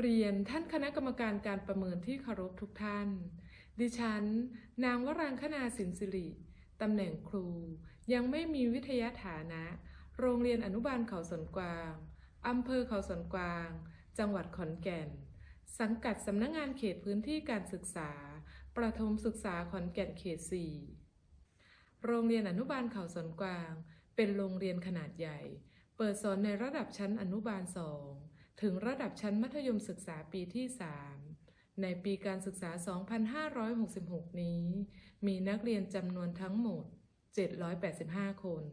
เรียนท่านคณะกรรมการการประเมินที่เคารพทุกท่าน ดิฉัน นางวรังคณาสินสิริ ตำแหน่งครู ยังไม่มีวิทยาฐานะ โรงเรียนอนุบาลเขาสนกวาง อำเภอเขาสนกวาง จังหวัดขอนแก่น สังกัดสำนักงงานเขตพื้นที่การศึกษา ประถมศึกษาขอนแก่นเขต 4 โรงเรียนอนุบาลเขาสนกวาง เป็นโรงเรียนขนาดใหญ่ เปิดสอนในระดับชั้นอนุบาล2 ถึงระดับชั้นมัธยมศึกษาปีที่ 3 ในปีการศึกษา 2566 นี้ มีนักเรียนจำนวนทั้งหมด 785 คน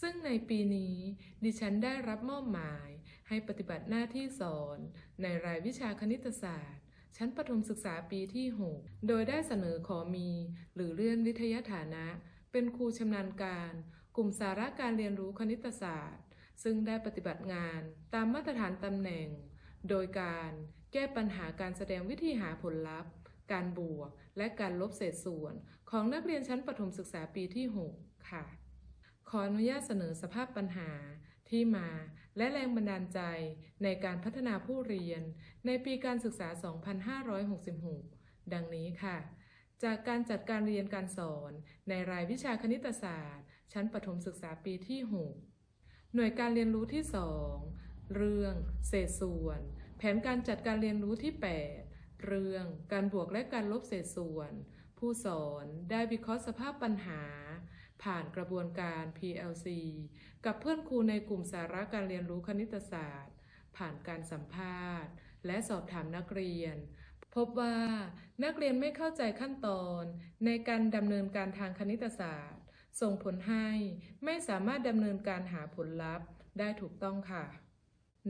ซึ่งในปีนี้ดิฉันได้รับมอบหมายให้ปฏิบัติหน้าที่สอนในรายวิชาคณิตศาสตร์ ชั้นประถมศึกษาปีที่ 6 โดยได้เสนอขอมี หรือเลื่อนวิทยาฐานะ เป็นครูชำนาญการ กลุ่มสาระการเรียนรู้คณิตศาสตร์ ซึ่งได้ปฏิบัติงานตามมาตรฐานตำแหน่ง โดยการแก้ปัญหาการแสดงวิธีหาผลลัพธ์ การบวก และการลบเศษส่วนของนักเรียนชั้นประถมศึกษาปีที่ 6 ค่ะ ขออนุญาตเสนอสภาพปัญหาที่มาและแรงบันดาลใจในการพัฒนาผู้เรียนในปีการศึกษา 2566 ดังนี้ค่ะ จากการจัดการเรียนการสอนในรายวิชาคณิตศาสตร์ ชั้นประถมศึกษาปีที่ 6 หน่วยการเรียนรู้ที่ 2 เรื่อง เศษส่วน แผนการจัดการเรียนรู้ที่ 8 เรื่องการบวกและการลบเศษส่วน ผู้สอนได้วิเคราะห์สภาพปัญหา ผ่านกระบวนการ PLC กับเพื่อนครูในกลุ่มสาระการเรียนรู้คณิตศาสตร์ ผ่านการสัมภาษณ์ และสอบถามนักเรียน พบว่านักเรียนไม่เข้าใจขั้นตอนในการดำเนินการทางคณิตศาสตร์ ส่งผลให้ไม่สามารถดำเนินการหาผลลัพธ์ได้ถูกต้องค่ะ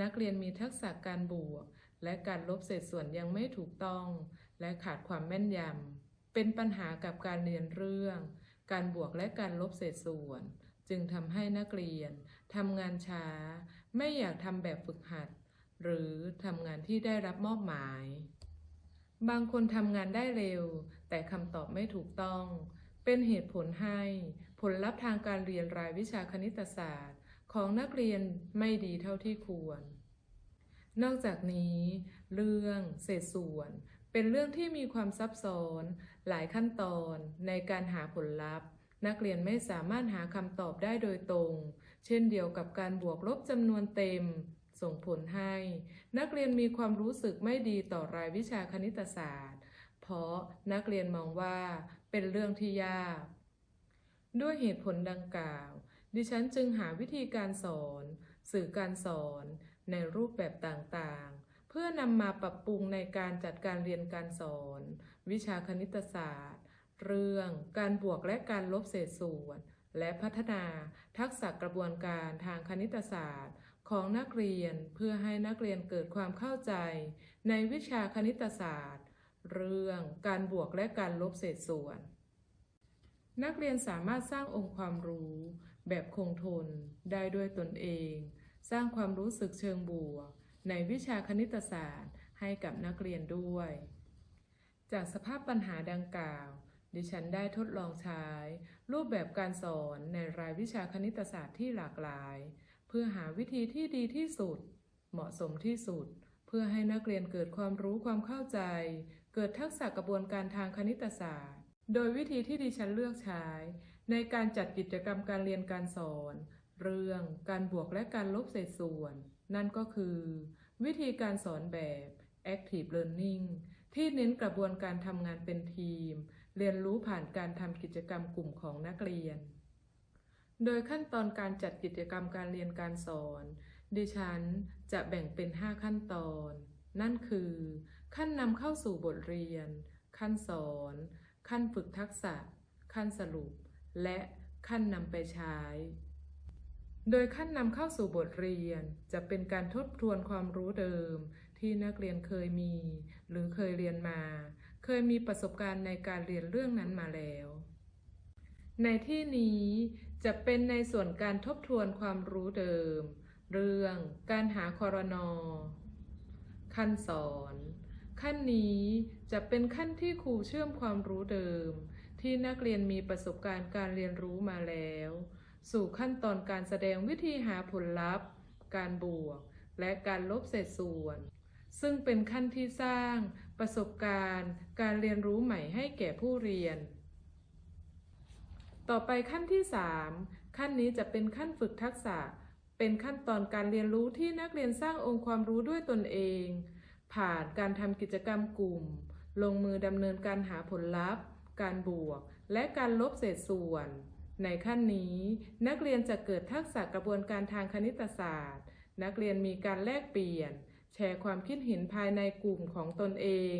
นักเรียนมีทักษะการบวก และการลบเศษส่วนยังไม่ถูกต้อง และขาดความแม่นยำเป็นปัญหากับการเรียนเรื่อง การบวกและการลบเศษส่วน จึงทำให้นักเรียนทำงานช้า ไม่อยากทำแบบฝึกหัด หรือทำงานที่ได้รับมอบหมาย บางคนทำงานได้เร็ว แต่คำตอบไม่ถูกต้อง เป็นเหตุผลให้ ผลลัพธ์ทางการเรียนรายวิชาคณิตศาสตร์ ของนักเรียนไม่ดีเท่าที่ควร นอกจากนี้ เรื่องเศษส่วน เป็นเรื่องที่มีความซับซ้อน หลายขั้นตอนในการหาผลลัพธ์ นักเรียนไม่สามารถหาคำตอบได้โดยตรง เช่นเดียวกับการบวกลบจำนวนเต็ม ส่งผลให้ นักเรียนมีความรู้สึกไม่ดีต่อรายวิชาคณิตศาสตร์ เพราะนักเรียนมองว่าเป็นเรื่องที่ยาก ด้วยเหตุผลดังกล่าว ดิฉันจึงหาวิธีการสอน สื่อการสอนในรูปแบบต่างๆ เพื่อนำมาปรับปรุงในการจัดการเรียนการสอน วิชาคณิตศาสตร์ เรื่องการบวกและการลบเศษส่วน และพัฒนาทักษะกระบวนการทางคณิตศาสตร์ ของนักเรียนเพื่อให้นักเรียนเกิดความเข้าใจ ในวิชาคณิตศาสตร์ เรื่องการบวกและการลบเศษส่วน นักเรียนสามารถสร้างองค์ความรู้ แบบคงทน ได้ด้วยตนเอง สร้างความรู้สึกเชิงบวก ในวิชาคณิตศาสตร์ให้กับนักเรียนด้วย จากสภาพปัญหาดังกล่าว ดิฉันได้ทดลองใช้ รูปแบบการสอนในรายวิชาคณิตศาสตร์ที่หลากหลาย เพื่อหาวิธีที่ดีที่สุด เหมาะสมที่สุด เพื่อให้นักเรียนเกิดความรู้ความเข้าใจ เกิดทักษะกระบวนการทางคณิตศาสตร์ โดยวิธีที่ดิฉันเลือกใช้ ในการจัดกิจกรรมการเรียนการสอน เรื่องการบวกและการลบเศษส่วน นั่นก็คือ วิธีการสอนแบบ active learning ที่เน้นกระบวนการทำงานเป็นทีม เรียนรู้ผ่านการทำกิจกรรมกลุ่มของนักเรียน โดยขั้นตอนการจัดกิจกรรมการเรียนการสอน ดิฉันจะแบ่งเป็น 5 ขั้นตอน นั่นคือ ขั้นนำเข้าสู่บทเรียน ขั้นสอน ขั้นฝึกทักษะ ขั้นสรุป และขั้นนำไปใช้ โดยขั้นนำเข้าสู่บทเรียน จะเป็นการทบทวนความรู้เดิม ที่นักเรียนเคยมี หรือเคยเรียนมา เคยมีประสบการณ์ในการเรียนเรื่องนั้นมาแล้วในที่นี้จะเป็นในส่วนการทบทวนความรู้เดิม เรื่องการหาคอรนอ ขั้นสอน ขั้นนี้จะเป็นขั้นที่ครูเชื่อมความรู้เดิม ที่นักเรียนมีประสบการณ์การเรียนรู้มาแล้ว สู่ขั้นตอนการแสดงวิธีหาผลลัพธ์ การบวก และการลบเศษส่วน ซึ่งเป็นขั้นที่สร้าง ประสบการณ์ การเรียนรู้ใหม่ให้แก่ผู้เรียน ต่อไปขั้นที่ 3 ขั้นนี้จะเป็นขั้นฝึกทักษะ เป็นขั้นตอนการเรียนรู้ที่นักเรียนสร้างองค์ความรู้ด้วยตนเอง ผ่านการทำกิจกรรมกลุ่ม ลงมือดำเนินการหาผลลัพธ์ การบวก และการลบเศษส่วน ในขั้นนี้ นักเรียนจะเกิดทักษะกระบวนการทางคณิตศาสตร์ นักเรียนมีการแลกเปลี่ยน แชร์ความคิดเห็นภายในกลุ่มของตนเอง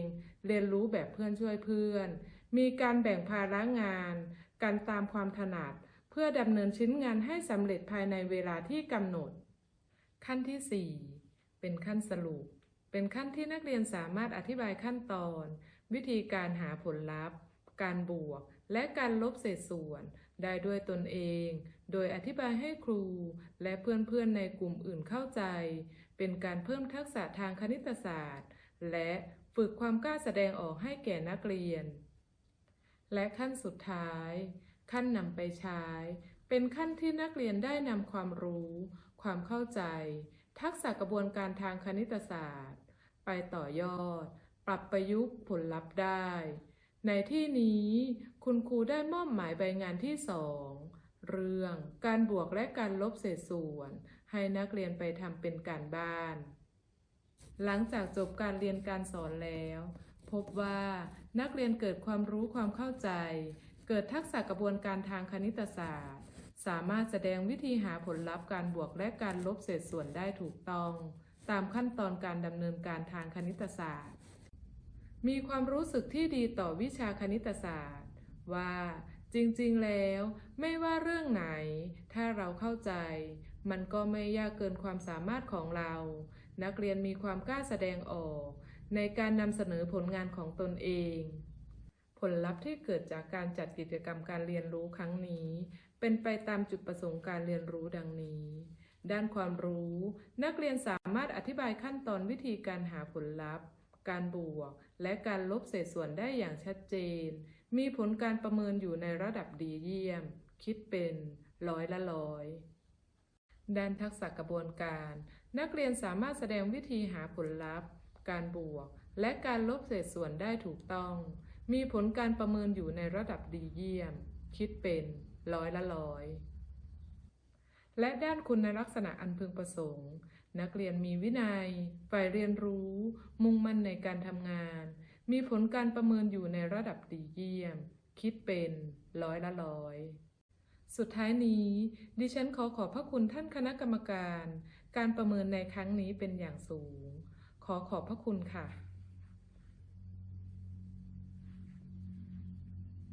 เรียนรู้แบบเพื่อนช่วยเพื่อน มีการแบ่งภาระงาน การตามความถนัด เพื่อดำเนินชิ้นงานให้สำเร็จภายในเวลาที่กำหนด ขั้นที่ 4 เป็นขั้นสรุป เป็นขั้นที่นักเรียนสามารถอธิบายขั้นตอน วิธีการหาผลลัพธ์ การบวก และการลบเศษส่วน ได้ด้วยตนเอง โดยอธิบายให้ครู และเพื่อนๆในกลุ่มอื่นเข้าใจ เป็นการเพิ่มทักษะทางคณิตศาสตร์ และฝึกความกล้าแสดงออกให้แก่นักเรียน และขั้นสุดท้าย ขั้นนำไปใช้ เป็นขั้นที่นักเรียนได้นำความรู้ ความเข้าใจ ทักษะกระบวนการทางคณิตศาสตร์ ไปต่อยอด ปรับประยุกต์ผลลัพธ์ได้ ในที่นี้คุณครูได้มอบหมายใบงานที่สองเรื่องการบวกและการลบเศษส่วน ให้นักเรียนไปทำเป็นการบ้าน หลังจากจบการเรียนการสอนแล้ว พบว่านักเรียนเกิดความรู้ความเข้าใจ เกิดทักษะกระบวนการทางคณิตศาสตร์ สามารถแสดงวิธีหาผลลัพธ์การบวกและการลบเศษส่วนได้ถูกต้อง ตามขั้นตอนการดำเนินการทางคณิตศาสตร์ มีความรู้สึกที่ดีต่อวิชาคณิตศาสตร์ ว่าจริงๆ แล้วไม่ว่าเรื่องไหน ถ้าเราเข้าใจ มันก็ไม่ยากเกินความสามารถของเรา นักเรียนมีความกล้าแสดงออก ในการนำเสนอผลงานของตนเอง ผลลัพธ์ที่เกิดจากการจัดกิจกรรมการเรียนรู้ครั้งนี้ เป็นไปตามจุดประสงค์การเรียนรู้ดังนี้ ด้านความรู้ นักเรียนสามารถอธิบายขั้นตอนวิธีการหาผลลัพธ์ การบวก และการลบเศษส่วนได้อย่างชัดเจน มีผลการประเมินอยู่ในระดับดีเยี่ยม คิดเป็นร้อยละร้อย ด้านทักษะกระบวนการ นักเรียนสามารถแสดงวิธีหาผลลัพธ์ การบวก และการลบเศษส่วนได้ถูกต้อง มีผลการประเมินอยู่ในระดับดีเยี่ยม คิดเป็นร้อยละร้อย และด้านคุณในลักษณะอันพึงประสงค์ นักเรียนมีวินัย ฝ่ายเรียนรู้ มุ่งมั่นในการทำงาน มีผลการประเมินอยู่ในระดับดีเยี่ยม คิดเป็นร้อยละร้อย สุดท้ายนี้ ดิฉันขอขอบพระคุณท่านคณะกรรมการ การประเมินในครั้งนี้เป็นอย่างสูง ขอขอบพระคุณค่ะ